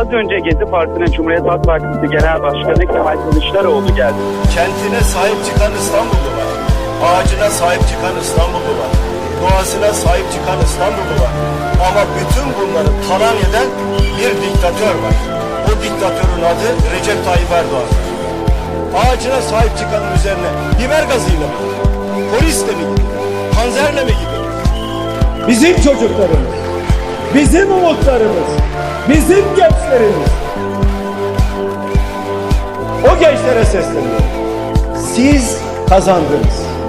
Az önce Gezi Parti'nin Cumhuriyet Halk Partisi Genel Başkanı Kemal Kılıçdaroğlu geldi. Kentine sahip çıkan İstanbullu var. Ağacına sahip çıkan İstanbullu var. Doğasına sahip çıkan İstanbullu var. Ama bütün bunları talan eden bir diktatör var. O diktatörün adı Recep Tayyip Erdoğan. Ağacına sahip çıkanın üzerine biber gazıyla mı? Polisle mi gidiyor? Panzerle mi gidiyor? Bizim çocuklarımız, bizim umutlarımız, bizim gençlerimiz. O gençlere sesleniyorum. Siz kazandınız.